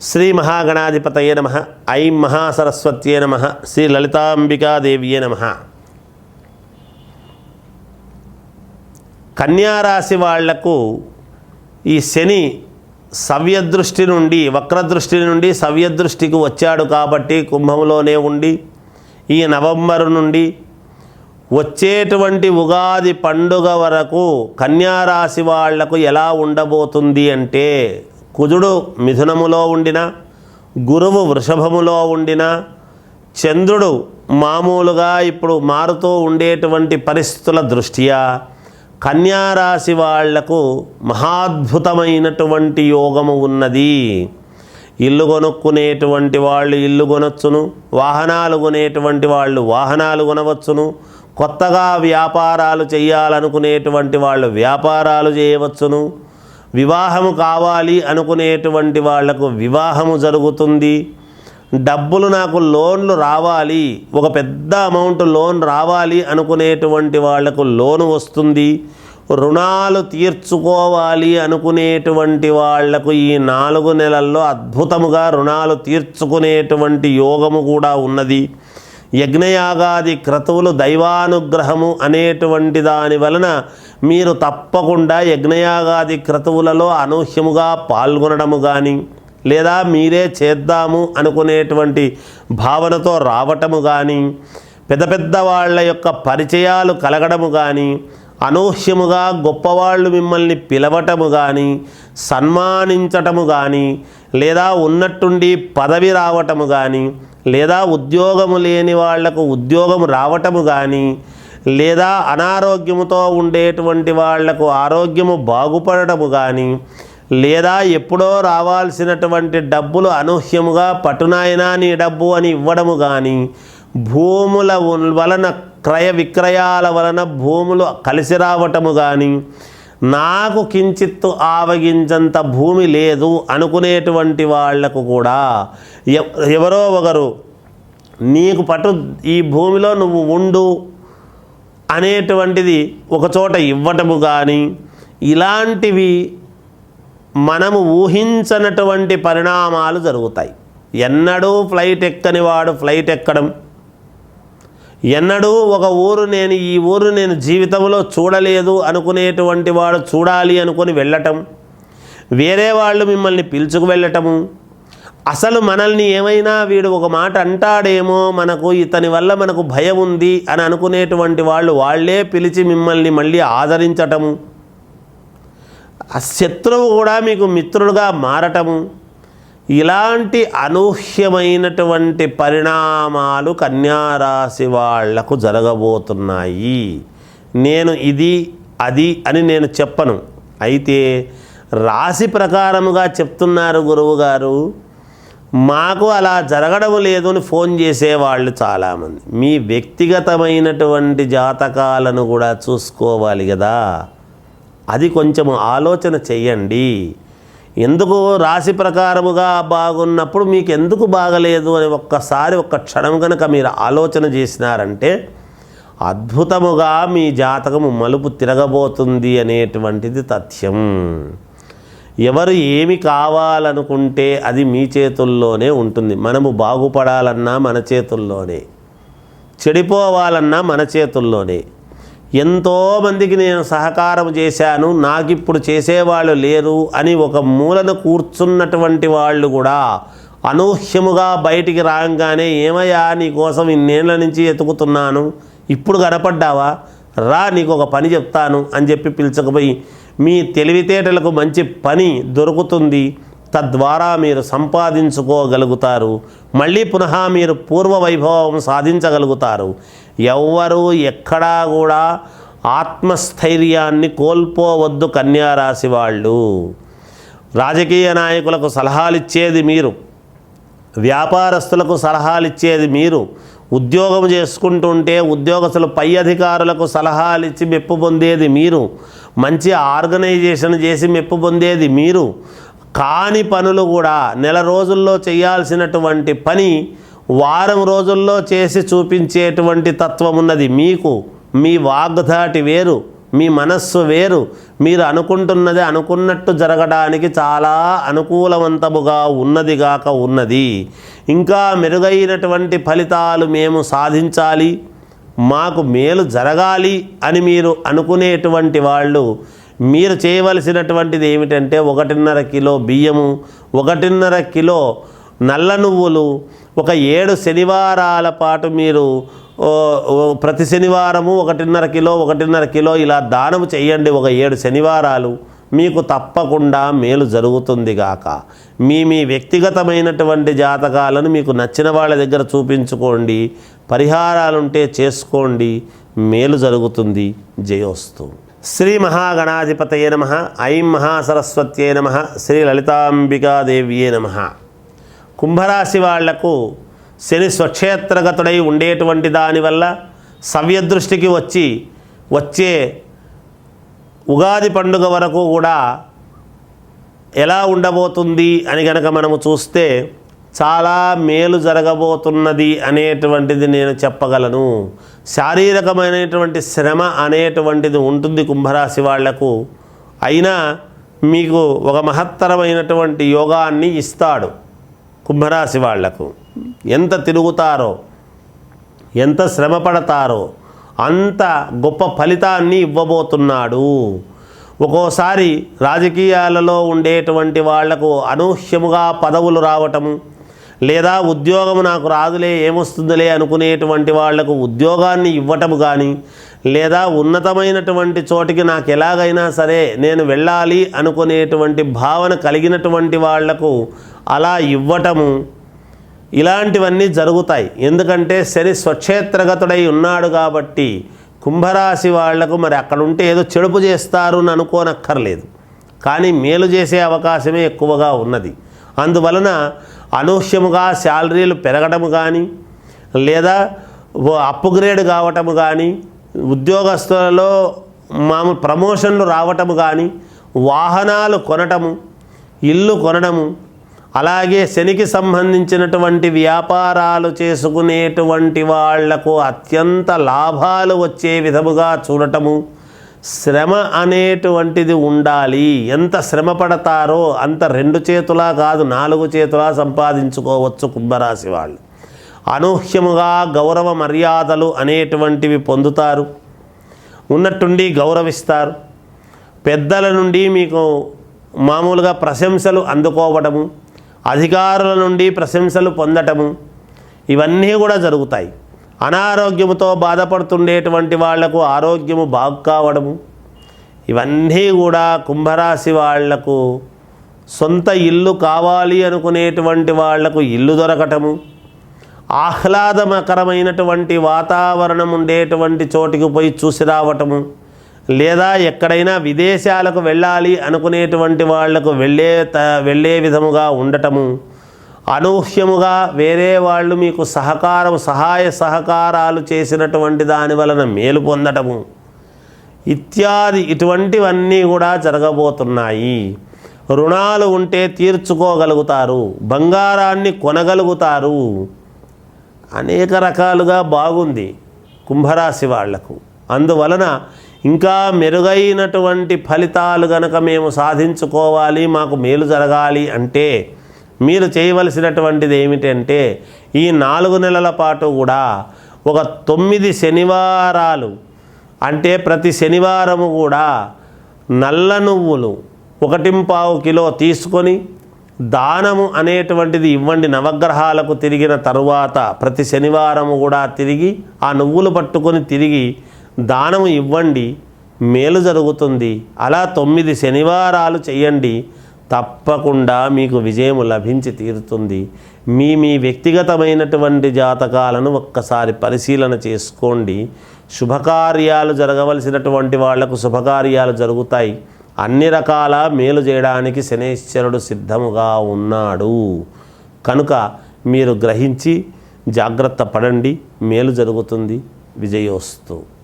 శ్రీ మహాగణాధిపతయే నమ. ఐం మహాసరస్వత్యే నమ. శ్రీ లలితాంబికాదేవ్యే నమ. కన్యారాశి వాళ్ళకు ఈ శని సవ్యదృష్టి నుండి వక్రదృష్టి నుండి సవ్యదృష్టికి వచ్చాడు కాబట్టి కుంభంలోనే ఉండి ఈ నవంబరు నుండి వచ్చేటువంటి ఉగాది పండుగ వరకు కన్యారాశి వాళ్ళకు ఎలా ఉండబోతుంది అంటే కుజుడు మిథునములో ఉండిన గురువు వృషభములో ఉండిన చంద్రుడు మామూలుగా ఇప్పుడు మారుతూ ఉండేటువంటి పరిస్థితుల దృష్ట్యా కన్యారాశి వాళ్ళకు మహాద్భుతమైనటువంటి యోగము ఉన్నది. ఇల్లు కొనుక్కునేటువంటి వాళ్ళు ఇల్లు కొనొచ్చును వాహనాలు కొనేటువంటి వాళ్ళు వాహనాలు కొనవచ్చును కొత్తగా వ్యాపారాలు చేయాలనుకునేటువంటి వాళ్ళు వ్యాపారాలు చేయవచ్చును వివాహము కావాలి అనుకునేటువంటి వాళ్ళకు వివాహము జరుగుతుంది. డబ్బులు నాకు లోన్లు రావాలి. ఒక పెద్ద అమౌంట్ లోన్ రావాలి అనుకునేటువంటి వాళ్ళకు లోను వస్తుంది. రుణాలు తీర్చుకోవాలి అనుకునేటువంటి వాళ్ళకు ఈ నాలుగు నెలల్లో అద్భుతముగా రుణాలు తీర్చుకునేటువంటి యోగము కూడా ఉన్నది. యజ్ఞయాగాది క్రతువులు దైవానుగ్రహము అనేటువంటి దాని వలన మీరు తప్పకుండా యజ్ఞయాగాది క్రతువులలో అనూహ్యముగా పాల్గొనడము కానీ లేదా మీరే చేద్దాము అనుకునేటువంటి భావనతో రావటము కానీ పెద్ద పెద్ద వాళ్ళ యొక్క పరిచయాలు కలగడము కానీ అనూహ్యముగా గొప్పవాళ్ళు మిమ్మల్ని పిలవటము కానీ సన్మానించటము కానీ లేదా ఉన్నట్టుండి పదవి రావటము కానీ లేదా ఉద్యోగము లేని వాళ్ళకు ఉద్యోగం రావటము కానీ లేదా అనారోగ్యముతో ఉండేటువంటి వాళ్ళకు ఆరోగ్యము బాగుపడటము కానీ లేదా ఎప్పుడో రావాల్సినటువంటి డబ్బులు అనూహ్యముగా పటునాయనా నీ డబ్బు అని ఇవ్వడము కానీ భూముల వలన క్రయ విక్రయాల వలన భూములు కలిసి రావటము కానీ నాకు కించిత్తు ఆవగించంత భూమి లేదు అనుకునేటువంటి వాళ్ళకు కూడా ఎవ- ఎవరో ఒకరు నీకు పటు ఈ భూమిలో నువ్వు ఉండు అనేటువంటిది ఒకచోట ఇవ్వటము కానీ ఇలాంటివి మనము ఊహించనటువంటి పరిణామాలు జరుగుతాయి. ఎన్నడూ ఫ్లైట్ ఎక్కని వాడు ఫ్లైట్ ఎక్కడం. ఎన్నడూ ఒక ఊరు నేను ఈ ఊరు నేను జీవితంలో చూడలేదు అనుకునేటువంటి వాడు చూడాలి అనుకొని వెళ్ళటం. వేరే వాళ్ళు మిమ్మల్ని పిలుచుకు వెళ్ళటము. అసలు మనల్ని ఏమైనా వీడు ఒక మాట అంటాడేమో మనకు ఇతని వల్ల మనకు భయం ఉంది అని అనుకునేటువంటి వాళ్ళు వాళ్ళే పిలిచి మిమ్మల్ని మళ్ళీ ఆదరించటము. ఆ శత్రువు కూడా మీకు మిత్రుడుగా మారటము. ఇలాంటి అనూహ్యమైనటువంటి పరిణామాలు కన్యారాశి వాళ్ళకు జరగబోతున్నాయి. నేను ఇది అది అని నేను చెప్పను. అయితే రాశి ప్రకారముగా చెప్తున్నారు గురువుగారు మాకు అలా జరగడం లేదు అని ఫోన్ చేసేవాళ్ళు చాలామంది. మీ వ్యక్తిగతమైనటువంటి జాతకాలను కూడా చూసుకోవాలి కదా. అది కొంచెం ఆలోచన చెయ్యండి. ఎందుకు రాశి ప్రకారముగా బాగున్నప్పుడు మీకు ఎందుకు బాగలేదు అని ఒక్కసారి ఒక్క క్షణం కనుక మీరు ఆలోచన చేసినారంటే అద్భుతముగా మీ జాతకము మలుపు తిరగబోతుంది అనేటువంటిది తథ్యం. ఎవరు ఏమి కావాలనుకుంటే అది మీ చేతుల్లోనే ఉంటుంది. మనము బాగుపడాలన్నా మన చేతుల్లోనే. చెడిపోవాలన్నా మన చేతుల్లోనే. ఎంతోమందికి నేను సహకారం చేశాను నాకు ఇప్పుడు చేసేవాళ్ళు లేరు అని ఒక మూలను కూర్చున్నటువంటి వాళ్ళు కూడా అనూహ్యముగా బయటికి రాగానే ఏమయ్యా నీకోసం ఇన్నేళ్ళ నుంచి ఎతుకుతున్నాను ఇప్పుడు కనపడ్డావా? రా నీకు ఒక పని చెప్తాను అని చెప్పి పిలుచకపోయి మీ తెలివితేటలకు మంచి పని దొరుకుతుంది తద్వారా మీరు సంపాదించుకోగలుగుతారు. మళ్ళీ పునః మీరు పూర్వ వైభవం సాధించగలుగుతారు. ఎవ్వరూ ఎక్కడా కూడా ఆత్మస్థైర్యాన్ని కోల్పోవద్దు కన్యారాశి వాళ్ళు. రాజకీయ నాయకులకు సలహాలు ఇచ్చేది మీరు. వ్యాపారస్తులకు సలహాలు ఇచ్చేది మీరు. ఉద్యోగం చేసుకుంటుంటే ఉద్యోగస్తులు పై అధికారులకు సలహాలు ఇచ్చి మెప్పు పొందేది మీరు. మంచి ఆర్గనైజేషన్ చేసి మెప్పు పొందేది మీరు. కాని పనులు కూడా నెల రోజుల్లో చేయాల్సినటువంటి పని వారం రోజుల్లో చేసి చూపించేటువంటి తత్వం ఉన్నది మీకు. మీ వాగ్ధాటి వేరు. మీ మనస్సు వేరు. మీరు అనుకుంటున్నది అనుకున్నట్టు జరగడానికి చాలా అనుకూలవంతముగా ఉన్నదిగాక ఉన్నది. ఇంకా మెరుగైనటువంటి ఫలితాలు మేము సాధించాలి. మాకు మేలు జరగాలి అని మీరు అనుకునేటువంటి వాళ్ళు మీరు చేయవలసినటువంటిది ఏమిటంటే ఒకటిన్నర కిలో బియ్యము ఒకటిన్నర కిలో నల్ల నువ్వులు ఒక ఏడు శనివారాల పాటు మీరు ప్రతి శనివారము ఒకటిన్నర కిలో ఒకటిన్నర కిలో ఇలా దానము చేయండి ఒక ఏడు శనివారాలు. మీకు తప్పకుండా మేలు జరుగుతుంది గాక. మీ మీ వ్యక్తిగతమైనటువంటి జాతకాలను మీకు నచ్చిన వాళ్ళ దగ్గర చూపించుకోండి. పరిహారాలుంటే చేసుకోండి. మేలు జరుగుతుంది. జయోస్తు. శ్రీ మహాగణాధిపతయే నమ. ఐం మహాసరస్వత్యే నమ. శ్రీ లలితాంబికాదేవ్యే నమ. కుంభరాశి వాళ్ళకు శని స్వక్షేత్రగతుడై ఉండేటువంటి దానివల్ల సవ్యదృష్టికి వచ్చి వచ్చే ఉగాది పండుగ వరకు కూడా ఎలా ఉండబోతుంది అని గనక మనము చూస్తే చాలా మేలు జరగబోతున్నది అనేటువంటిది నేను చెప్పగలను. శారీరకమైనటువంటి శ్రమ అనేటువంటిది ఉంటుంది కుంభరాశి వాళ్ళకు. అయినా మీకు ఒక మహత్తరమైనటువంటి యోగాన్ని ఇస్తాడు కుంభరాశి వాళ్ళకు. ఎంత తిరుగుతారో ఎంత శ్రమ పడతారో అంత గొప్ప ఫలితాన్ని ఇవ్వబోతున్నాడు. ఒక్కోసారి రాజకీయాలలో ఉండేటువంటి వాళ్ళకు అనూహ్యముగా పదవులు రావటము లేదా ఉద్యోగం నాకు రాదులే ఏమొస్తుందిలే అనుకునేటువంటి వాళ్ళకు ఉద్యోగాన్ని ఇవ్వటము కానీ లేదా ఉన్నతమైనటువంటి చోటికి నాకు ఎలాగైనా సరే నేను వెళ్ళాలి అనుకునేటువంటి భావన కలిగినటువంటి వాళ్ళకు అలా ఇవ్వటము ఇలాంటివన్నీ జరుగుతాయి. ఎందుకంటే శని స్వక్షేత్రగతుడై ఉన్నాడు కాబట్టి కుంభరాశి వాళ్ళకు మరి అక్కడ ఉంటే ఏదో చెడుపు చేస్తారు అని అనుకోనక్కర్లేదు. కానీ మేలు చేసే అవకాశమే ఎక్కువగా ఉన్నది. అందువలన అనూహ్యముగా శాలరీలు పెరగడం కానీ లేదా అప్గ్రేడ్ కావటము కానీ ఉద్యోగస్తులలో మామూలు ప్రమోషన్లు రావటము కానీ వాహనాలు కొనటము ఇల్లు కొనడము అలాగే శనికి సంబంధించినటువంటి వ్యాపారాలు చేసుకునేటువంటి వాళ్ళకు అత్యంత లాభాలు వచ్చే విధముగా చూడటము శ్రమ అనేటువంటిది ఉండాలి. ఎంత శ్రమ పడతారో అంత రెండు చేతులా కాదు నాలుగు చేతులా సంపాదించుకోవచ్చు కుంభరాశి వాళ్ళు. అనూహ్యముగా గౌరవ మర్యాదలు అనేటువంటివి పొందుతారు ఉన్నట్టుండి గౌరవిస్తారు. పెద్దల నుండి మీకు మామూలుగా ప్రశంసలు అందుకోవడము అధికారుల నుండి ప్రశంసలు పొందటము ఇవన్నీ కూడా జరుగుతాయి. అనారోగ్యముతో బాధపడుతుండేటువంటి వాళ్ళకు ఆరోగ్యము బాగు కావడము ఇవన్నీ కూడా కుంభరాశి వాళ్ళకు సొంత ఇల్లు కావాలి అనుకునేటువంటి వాళ్ళకు ఇల్లు దొరకటము ఆహ్లాదకరమైనటువంటి వాతావరణం ఉండేటువంటి చోటికి పోయి చూసి రావటము లేదా ఎక్కడైనా విదేశాలకు వెళ్ళాలి అనుకునేటువంటి వాళ్ళకు వెళ్ళే త వెళ్ళే విధముగా ఉండటము అనూహ్యముగా వేరే వాళ్ళు మీకు సహకారం సహాయ సహకారాలు చేసినటువంటి దాని వలన మేలు పొందటము ఇత్యాది ఇటువంటివన్నీ కూడా జరగబోతున్నాయి. రుణాలు ఉంటే తీర్చుకోగలుగుతారు బంగారాన్ని కొనగలుగుతారు. అనేక రకాలుగా బాగుంది కుంభరాశి వాళ్ళకు. అందువలన ఇంకా మెరుగైనటువంటి ఫలితాలు గనక మేము సాధించుకోవాలి మాకు మేలు జరగాలి అంటే మీరు చేయవలసినటువంటిది ఏమిటంటే ఈ నాలుగు నెలల పాటు కూడా ఒక తొమ్మిది శనివారాలు అంటే ప్రతి శనివారము కూడా నల్ల నువ్వులు ఒకటింపావు కిలో తీసుకొని దానము అనేటువంటిది ఇవ్వండి నవగ్రహాలకు తిరిగిన తరువాత ప్రతి శనివారము కూడా తిరిగి ఆ నువ్వులు పట్టుకొని తిరిగి దానము ఇవ్వండి మేలు జరుగుతుంది. అలా తొమ్మిది శనివారాలు చేయండి తప్పకుండా మీకు విజయం లభించి తీరుతుంది. మీ మీ వ్యక్తిగతమైనటువంటి జాతకాలను ఒక్కసారి పరిశీలన చేసుకోండి. శుభకార్యాలు జరగవలసినటువంటి వాళ్ళకు శుభకార్యాలు జరుగుతాయి. అన్ని రకాల మేలు చేయడానికి శనేశ్వరుడు సిద్ధముగా ఉన్నాడు. కనుక మీరు గ్రహించి జాగ్రత్త పడండి మేలు జరుగుతుంది. విజయోస్తు.